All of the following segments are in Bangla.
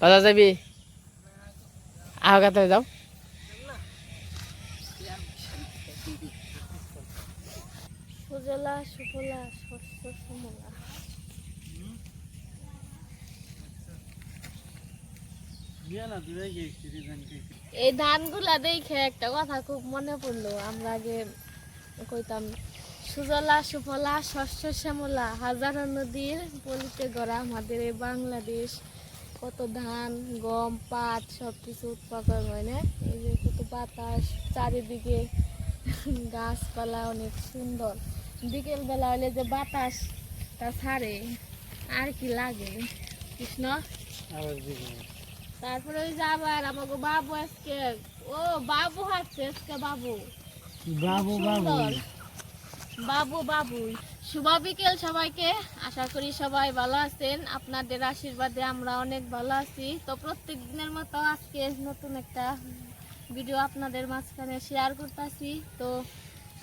বাজার যাবি? আহগাতে যাও। সুফলা শস্য শ্যামলা এই ধানগুলা দেখে একটা কথা খুব মনে পড়ল। আমরা আগে কইতাম, সুজলা, সুফলা শস্য শ্যামলা হাজারো নদীর পলিতে গড়া আমাদের এই বাংলাদেশ। কত ধান গম পাট সব কিছু উৎপাদন হয় না? এই যে কত বাতাস চারিদিকে গাছপালা অনেক সুন্দর। বিকেল বেলা হলে যে বাতাসটা ছাড়ে আর কি লাগে? কৃষ্ণ? তারপরে ওই যে আবার আমাকে বাবু আজকে ও বাবু হাঁটছে আজকে বাবু। বাবু সুন্দর। বাবু বাবু শুভ বিকেল সবাইকে। আশা করি সবাই ভালো আছেন। আপনাদের আশীর্বাদে আমরা অনেক ভালো আছি। তো প্রত্যেক দিনের মতো আজকে নতুন একটা ভিডিও আপনাদের মাঝখানে শেয়ার করতেছি। তো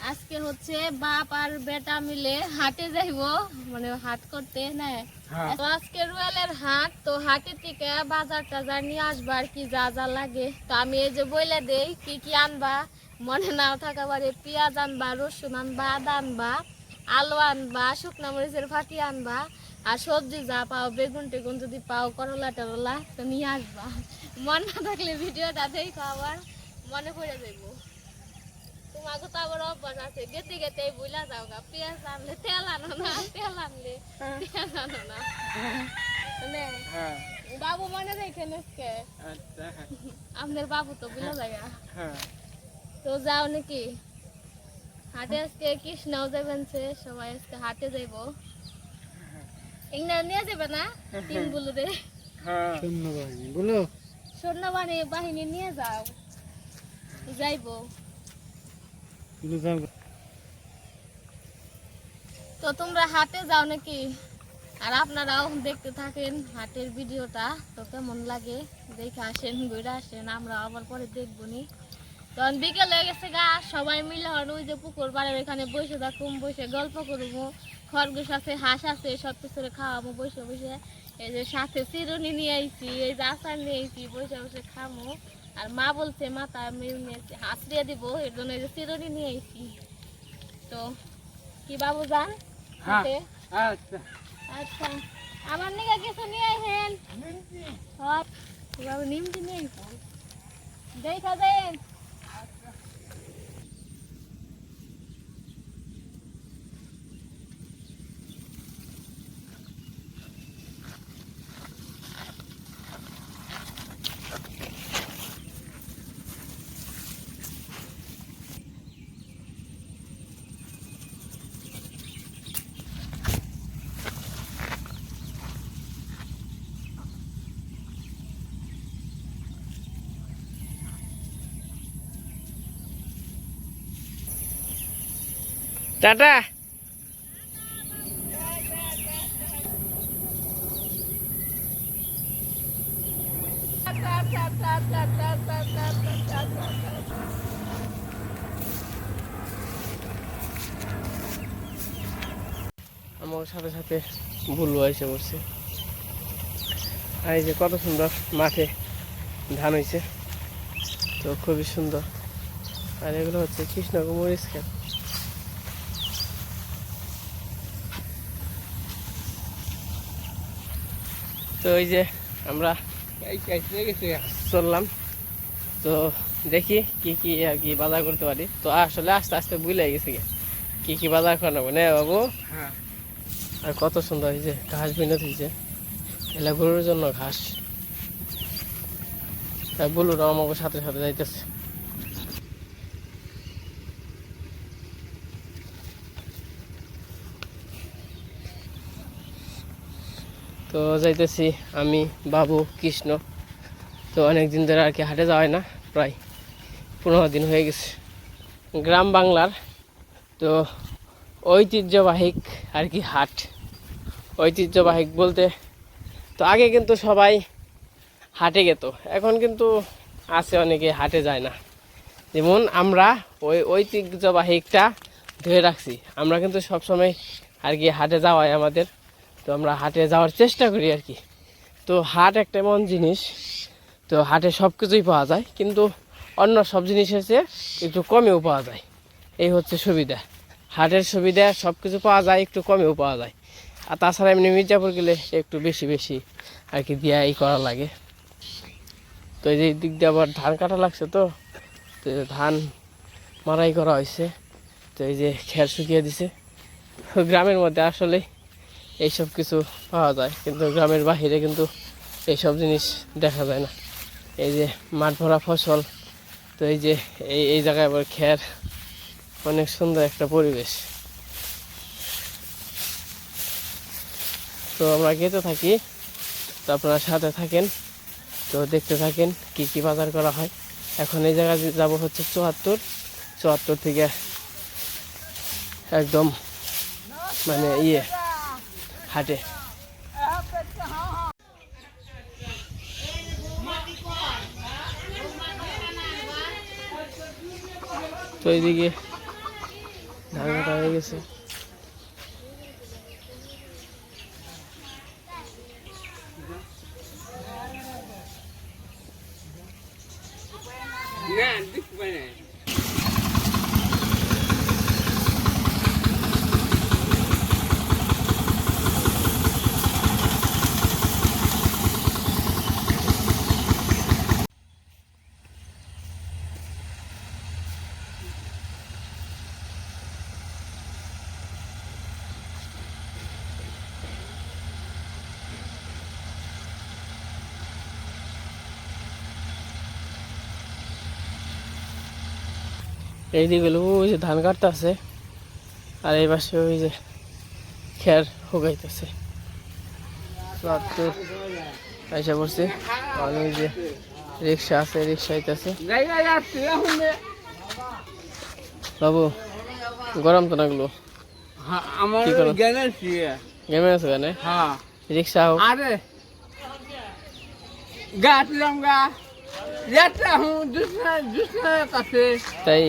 আজকে হচ্ছে বাপ আর বেটা মিলে হাটে যাইবো। মানে হাট করতে না? তো আজকে রুয়েলের হাট। তো হাটের থেকে বাজার টাজার নিয়ে আসবা আর কি যা যা লাগে। তো আমি এই যে বইলে দেই কি কি আনবা? মনে নাও থাকা পারে পেঁয়াজ আনবা রসুন আনবা আদা আনবা। আলু আনবা শুকনা মরিচের ফাটি আনবা আর সবজি যা পাও বেগুন টেগুন যদি পাও করলা টরলা তো নিয়ে আসবা। মন না থাকলে ভিডিওটা দেখো আবার মনে পড়ে যাইব। তোমাকে তো আবার অভ্যাস আছে গেতে গেতে বুঝলা যাও গা পেঁয়াজ আনলে তেল আনো না তেল আনলে তেল আনো না। বাবু মনে রেখে নেসকে? আপনার বাবু তো বুঝলা জায়গা তো যাও নাকি? হাটে আজকে কৃষ্ণও যাবেন সবাই আজকে হাটে যাইব। ইংনা নিয়ে যাবে না? তিন বুলুরে বলো। সৈন্যবাহিনী বাহিনী নিয়ে যাও। যাইব। তো তোমরা হাটে যাও নাকি? আর আপনারাও দেখতে থাকেন হাটের ভিডিওটা তো কেমন লাগে? দেখে আসেন ঘুরে আসেন আমরা আবার পরে দেখব নি। তখন বিকেল হয়ে গেছে গা সবাই মিলে হন ওই যে পুকুর পাড়ের এখানে বসে থাকুম বসে গল্প করব খরগোশ আছে হাঁস আছে সব কিছু খাওয়াবো বসে বসে। এই যে সাথে চিরুনি নিয়ে আইছি এই যে আচার নিয়ে আইছি বসে বসে খামো। আর মা বলছে মাথা হাসড়িয়ে দিব এর জন্য এই যে চিরুনি নিয়ে আইছি। তো কি বাবু যান? হাটে? আচ্ছা। আমার নিকে কিছু নিয়ে আইছেন হ্যাঁ বাবু নিমতি নিয়ে আইছেন? দেখা দেন। টাটা। আমার সাথে সাথে ভুলু এসে পড়ছে আর এই যে কত সুন্দর মাঠে ধান হয়েছে। তো খুবই সুন্দর। আর এগুলো হচ্ছে কৃষ্ণকুমার মরিচ খেত। তো ওই যে আমরা চললাম। তো দেখি কি কি আর কি বাজার করতে পারি। তো আসলে আস্তে আস্তে বুঝলে গেছি গিয়ে। কি কি বাজার করাবো না বাবু। আর কত সুন্দর হয়েছে ঘাস বিনোদ হয়েছে এলা গরুর জন্য ঘাস। তাই বলুন আমাকে সাথে সাথে যাইতেছে। তো যাইতেছি আমি, বাবু, কৃষ্ণ। তো অনেক দিন ধরে আর কি হাটে যাওয়া না, প্রায় পনেরো দিন হয়ে গেছে। গ্রাম বাংলার, তো ঐতিহ্যবাহিক আর কি হাট। ঐতিহ্যবাহিক বলতে, তো আগে কিন্তু সবাই হাটে যেত এখন কিন্তু আছে অনেকে হাটে যায় না। যেমন আমরা ওই ঐতিহ্যবাহিকটা ধরে রাখছি, আমরা কিন্তু সবসময় আর কি হাটে যাওয়াই আমাদের তো আমরা হাটে যাওয়ার চেষ্টা করি আর কি। তো হাট একটা এমন জিনিস, তো হাটে সব কিছুই পাওয়া যায়, কিন্তু অন্য সব জিনিসের চেয়ে একটু কমেও পাওয়া যায়। এই হচ্ছে সুবিধা। হাটের সুবিধা সব কিছু পাওয়া যায়, একটু কমেও পাওয়া যায়। আর তাছাড়া এমনি মির্জাপুর গেলে একটু বেশি বেশি আর কি দিয়া এই করা লাগে। তো এই যে দিক দিয়ে আবার ধান কাটা লাগছে তো তো ধান মারাই করা হয়েছে। তো এই যে খের শুকিয়ে দিছে। গ্রামের মধ্যে আসলে এইসব কিছু পাওয়া যায়, কিন্তু গ্রামের বাহিরে কিন্তু এইসব জিনিস দেখা যায় না। এই যে মাঠ ভরা ফসল, তো এই যে এই এই জায়গায় আবার খের, অনেক সুন্দর একটা পরিবেশ। তো আমরা গেতে থাকি, তো আপনারা সাথে থাকেন, তো দেখতে থাকেন কি কি বাজার করা হয়। এখন এই জায়গায় যাব হচ্ছে চুয়াত্তর চুয়াত্তর থেকে একদম মানে ইয়ে হাটে। তো এইদিকে ধান কাটা হয়ে গেছে। এইদিক হলো ওই যে ধান কাটতেছে আর এই পাশে ওই যে খেয়ার হোকাইতেছে পয়সা পড়ছে। আর যে রিক্সা আছে রিক্সা বাবু গরম তো নাগলো হ্যাঁ, গেমে আছে। গানে হ্যাঁ। রিক্সা হোক। আরে গাছ লঙ্গা যাত্রা হুম দুসরা দুসরা কাছে। তাই?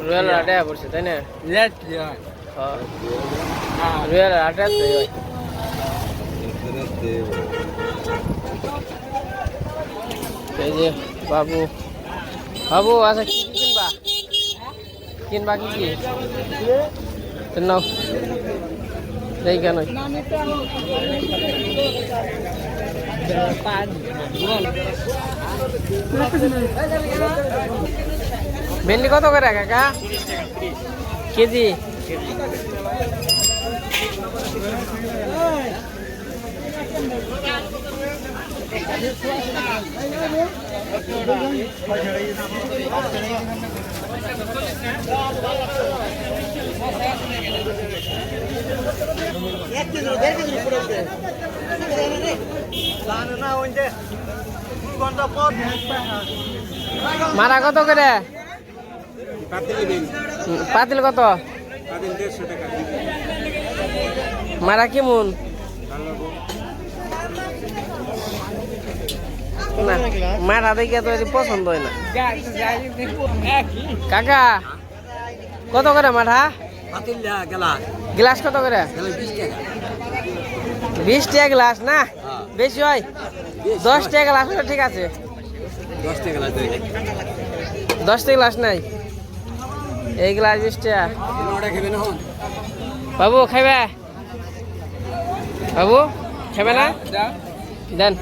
রুয়েল আটে পড়ছে তাই না? লেট হয়। হ্যাঁ যে বাবু। বাবু আচ্ছা কি কিনবা? কিনবা কি কি? নাও এই কেন? পাঁচ ভেন্ডি কত করে কাকা? কেজি? মারা কত করে? পাতিল কত? মারা কেমন? না মারা দেখে তো পছন্দ হয় না। কাকা কত করে মাঠা? গ্লাস কত করে? বিশ টাকা গ্লাস না? বেশি হয়? দশ টাকা গ্লাস ঠিক আছে। দশ টাকা গ্লাস নাই? এই গ্লাস বিশ টাকা বাবু খাইবে? বাবু খাবে না? দেন।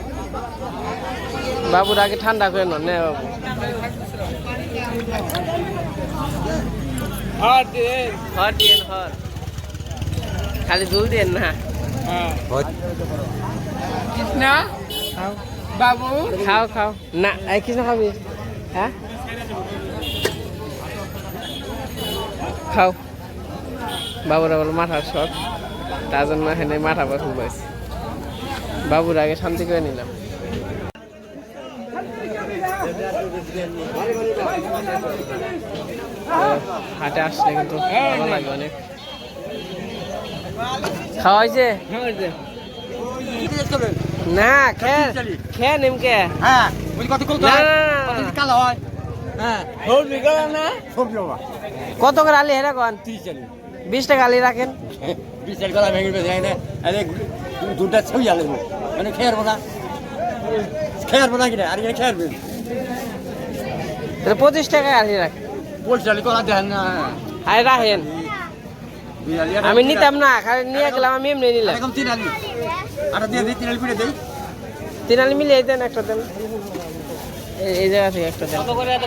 বাবুর আগে ঠান্ডা করে নন নে বাবু। হ্যাঁ দিয়ে। হর দিয়েন হর খালি দুল দিয়েন না। হ্যাঁ। কৃষ্ণা বাবু? খাও খাও। না এই কিছু খাবি। হ্যাঁ? খাও। বাবুর আবার মাথার শখ তার জন্য এখানে মাথা পছন্দ হয়েছে। বাবুর আগে শান্তি করে নিলাম। হাটে আসলে কিন্তু ভালো লাগে অনেক। খাওয়া হয়েছে? না খেয়ে খেয়ে নিমকে হ্যাঁ কত কত না, হয় না, না, কত না। যদি কালো হয়। হ্যাঁ। না? কত করে আলি হেরা কন? বিশ টাকা আলি রাখেন। বিশ ভেঙে এনে আরে দুধটা ছবি আলে মানে খেয়ার বোনা। খেয়ার বোনা কিনা? আর এখানে খেয়ার তাহলে পঁচিশ টাকা আলি রাখেন। পোল চালি কলা দেখেন না। আরে রাখেন। আমি নিতাম না খালি নিয়ে গেলাম আমি এমনি নিলাম। তিন আলি। আর দিয়ে দিই তিন আলি করে দিই। তিন আলি মিলিয়ে দেন একটা দেন। এই- জায়গা থেকে একটা দেন। করে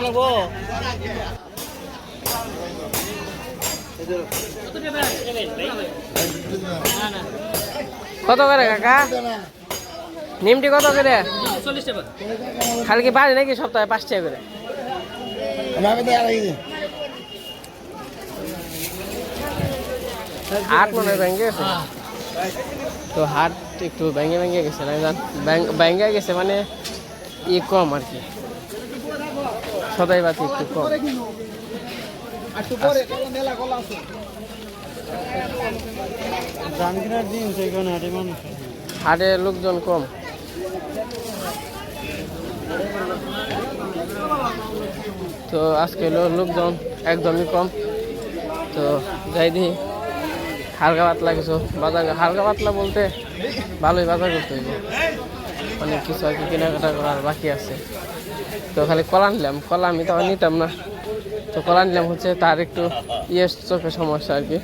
কত করে কাকা? নিমটি কত করে? খালি কি বাড়ি নাকি সপ্তাহে পাঁচ টাকা করে? আট মনে হয় ভেঙে গেছে। তো হাট একটু ভেঙে ভেঙে গেছে না জান? ব্যাং- ভেঙে গেছে মানে ই কম আর কি। সদাই বাতি একটু কম। হাটে লোকজন কম। তো আজকে লোকজন একদমই কম। তো যাই দিই হালকা পাতলা কিছু বাজার হালকা পাতলা বলতে ভালোই বাজার করতে হইব। অনেক কিছু আর কি কেনাকাটা করার বাকি আছে। তো খালি কলা নিলাম কলা আমি তো নিতাম না। তো কলা নিলাম হচ্ছে তার একটু ইয়ে চোখের সমস্যা আর কি।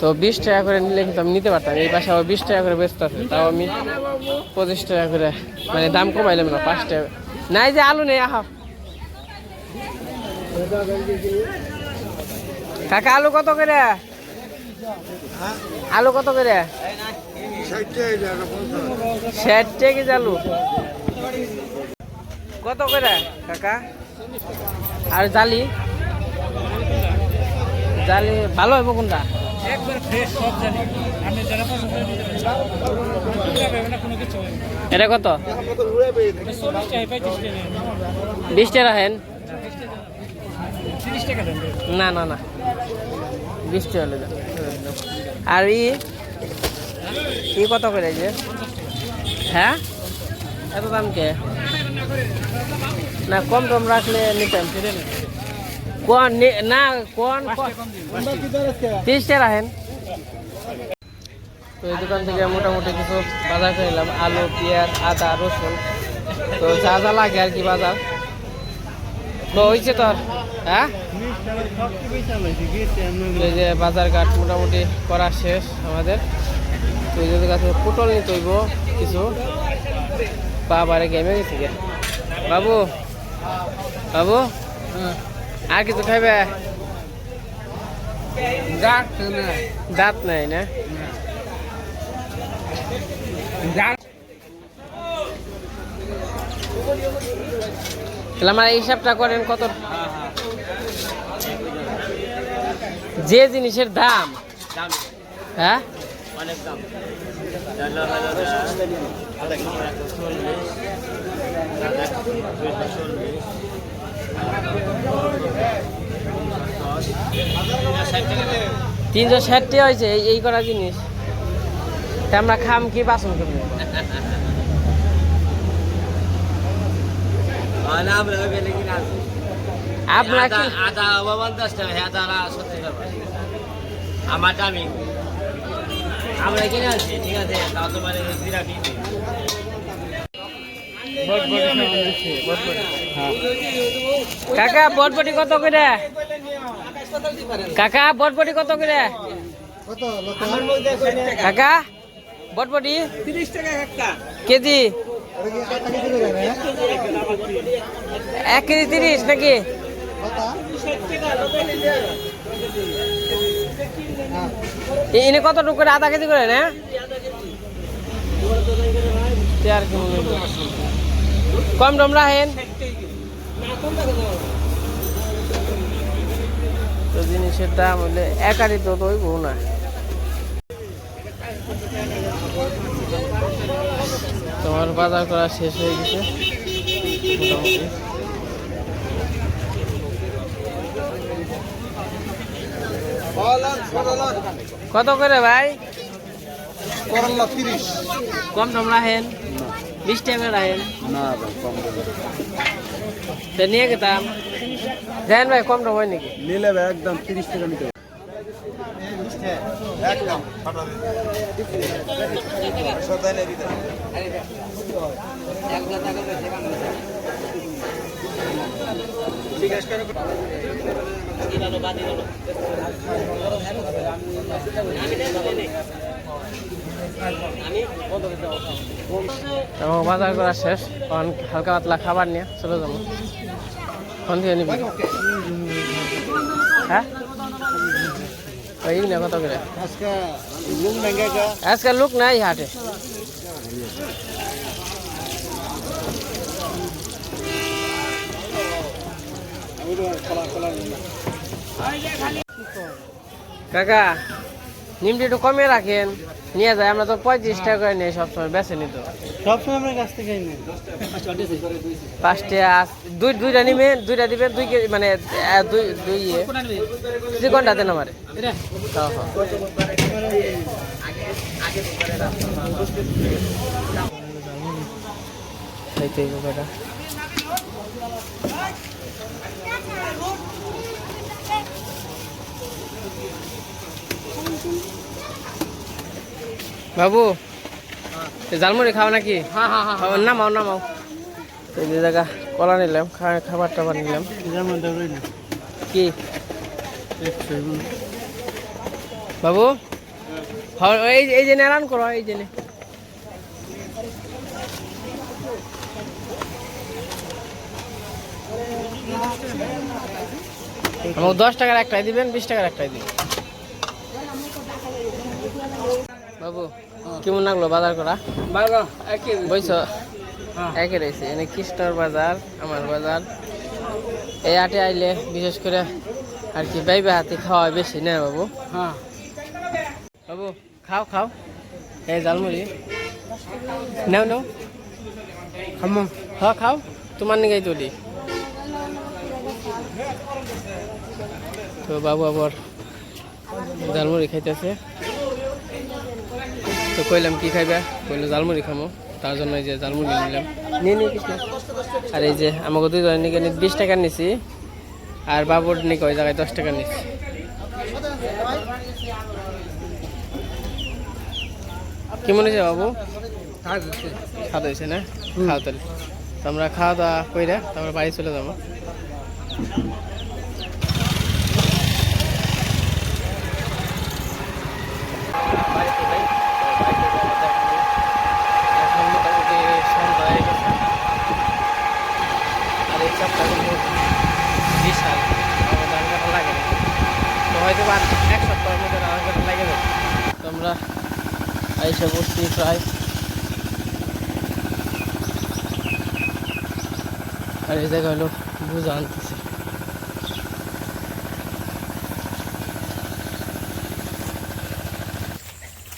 তো বিশ টাকা করে নিলে কিন্তু আমি নিতে পারতাম। এই পাশে আবার বিশ টাকা করে বেচতে আছে, তাও আমি পঁচিশ টাকা করে মানে দাম কমাইলাম না, পাঁচ টাকা। নাই যে আলু নেই, আহা। কাকা, আলু কত করে? আলু কত করে? ষাট টাকা আলু। কত করে, কাকা? আর জালি? জালি ভালো হইব কোনটা? এটা কত? বিশ টাকা হেন? না না না। বিশ টাকা হলে আর ই? ই কত করে যে? হ্যাঁ? এত দাম কে? না, কম টম রাখলে নিতাম। কোন নি- কোন তিরিশ টাকা রাখেন। তো এই দোকান থেকে মোটামুটি কিছু বাজার করে আলু, পেঁয়াজ, আদা, রসুন। তো যা যা লাগে আর কি বাজার। তো হয়েছে তোর হ্যাঁ? এই যে বাজার ঘাট মোটামুটি করা শেষ আমাদের। তো এই কাছে পটল নিতে হইব কিছু। বাবারে গেমে গেছি বাবু? বাবু? আর কিছু খাইবে? দাঁত নাই না? তাহলে আমার হিসাবটা করেন কত? যে জিনিসের দাম। হ্যাঁ? অনেক দাম। তিনশো ষাটটি হয়েছে এই- করা জিনিস। আমরা খাম কি বাসন করব? আপনার কি আদা বাবা দশ টাকা আদা সত্তর টাকা আমার দামি। আমরা কিনে আনছি ঠিক আছে তাও তোমার বিরাটি কাকা বটবটি কত করে? কাকা বটবটি কত করে? কাকা বটবটি তিরিশ টাকা কেজি? এক কেজি তিরিশ নাকি? এনে কত টুক করে? আধা কেজি করে, না? চার হইল? কম টম রাখেন। তো জিনিসের দাম হলে একারি তো তো হইব না। তোমার বাজার করা শেষ হয়ে গেছে। মোটামুটি। কত করে ভাই? তিরিশ। কম টম রাখেন। বিশ টাকা রাখেন না ভাই কম দেবে তো নিয়ে গেতাম জানেন ভাই কম টম হয় নাকি? নিলে ভাই একদম তিরিশ টাকা নিতে একদম। এবং বাজার করা শেষ। এখন হালকা পাতলা খাবার নিয়ে চলে যাব। কোন থেকে নিবি। হ্যাঁ? কত করে? আজকে লোক নাই হাটে। কাকা, নিমটি একটু কমে রাখেন। নিয়ে যায় আমরা তো পঁয়ত্রিশ টাকা করে নিই সবসময় বেছে নিত। সবসময় আমরা কাছ থেকে নিই পাঁচটা দুই দুইটা নিবেন দুইটা দিবেন দুই কেজি মানে দুই দুই ইয়ে। চিকনটা দেন আমারে হ্যাঁ, হ্যাঁ। খাইতে হইব বেটা। বাবু জালমুড়ি খাও নাকি? খাও, নামাও নামাও। এই যে জায়গা কলা নিলাম খাবার টাবার নিলাম। কি? বাবু হ্যাঁ, এই এই জেনে রান করো এই জেনে। আমাকে দশ টাকার একটাই দিবেন বিশ টাকার একটাই দিবেন। বাবু কেমন লাগল বাজার করা? বইছ? একই রয়েছে এনে কৃষ্ণর বাজার আমার বাজার। এই হাটে আইলে বিশেষ করে আর কি বাইবে হাতে খাওয়া বেশি না বাবু? হ্যাঁ। বাবু খাও খাও। এই জালমুড়ি নাও নাও। খামো। হ্যাঁ খাও। তোমার নিগাই তুলি। তো বাবু আবার জালমুড়ি খাইতেছে। তো কইলাম কি খাইবা? কইলো জালমুড়ি খামো। তার জন্য এই যে জালমুড়ি নিলাম। নিয়ে নিয়ে কৃষ্ণ আর এই যে আমাকে দুই জনের নিকে বিশ টাকা নিছি আর বাবুর নিকে ওই জায়গায় দশ টাকা নিছি। কেমন হয়েছে বাবু? খাওয়া হয়েছে। না? খাওয়া তাহলে। তো আমরা খাওয়া দাওয়া কইরা তারপরে বাড়ি চলে যাব বাড়িতে যাই। তো বাড়িতে যাওয়া যাক আমি। এখন মোটামুটি সন্ধ্যা হয়ে গেছে। আর এই চাপটা কিন্তু বিশাল আমার ধান কাটা লাগে না তো হয়তো এক সপ্তাহের মধ্যে কাটা লাগে যাবে তো আমরা এসে বসছি প্রায়। আর এই জায়গা হলো বুঝা আনতেছে।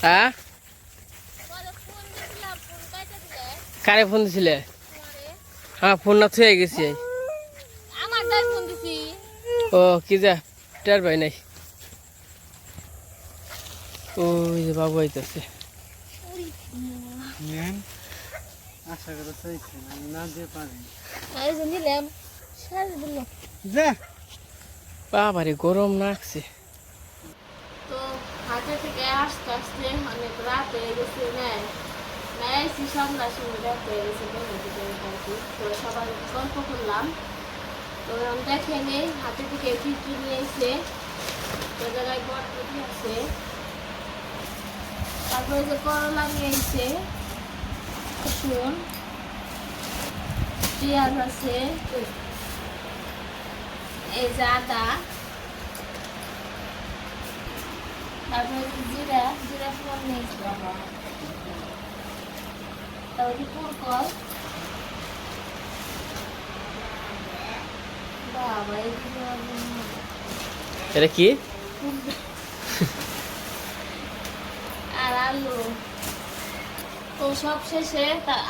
হ্যাঁ? কারে ফোন দিছিলে? হ্যাঁ ফোন না থুয়ে গেছি। আমার ফোন দিছি। ও কি যা টের পাই নাই। ওই যে বাবু আইতেছে। আশা করে চাইছি না দিয়ে পারি। বাবারে গরম লাগছে। তো হাতে থেকে আসতে আসতে অনেক রাত হয়ে গেছে নেয় এসি সন্ধ্যার সময় রাত হয়ে গেছে তো সবাই গল্প করলাম। তো দেখে নেই হাতে থেকে কি কি নিয়ে এসে তো জায়গায় বটবটি আছে? তারপরে যে করলা এসে রসুন পেঁয়াজ আছে এই যে আদা তারপরে জিরা জিরা ফোন নিয়েছি তারপরে পুরকল বাবা এদিকে আবার এটা কি? আর আলু তো সব শেষে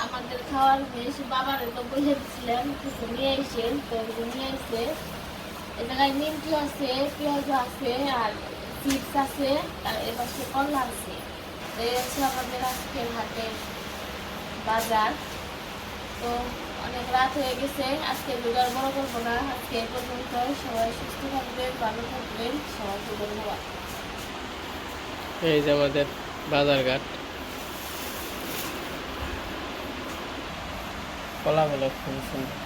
আমাদের খাওয়ার বেশ বাবার তো বলে দিচ্ছিলাম কিছু নিয়ে এসে, তো নিয়ে এসে, এ জায়গায় নিমকি আছে পেঁয়াজ আছে, আর চিপস আছে, আর এবার সে কলা আছে। তো এই হচ্ছে আমাদের আজকের হাটের বাজার। তো অনেক রাত হয়ে গেছে, আজকে দুবার বড় করব না, আজকে এ পর্যন্ত সবাই সুস্থ থাকবেন, ভালো থাকবেন, সবাইকে ধন্যবাদ। এই যে আমাদের বাজারঘাট। কলা বলো খুব সুন্দর।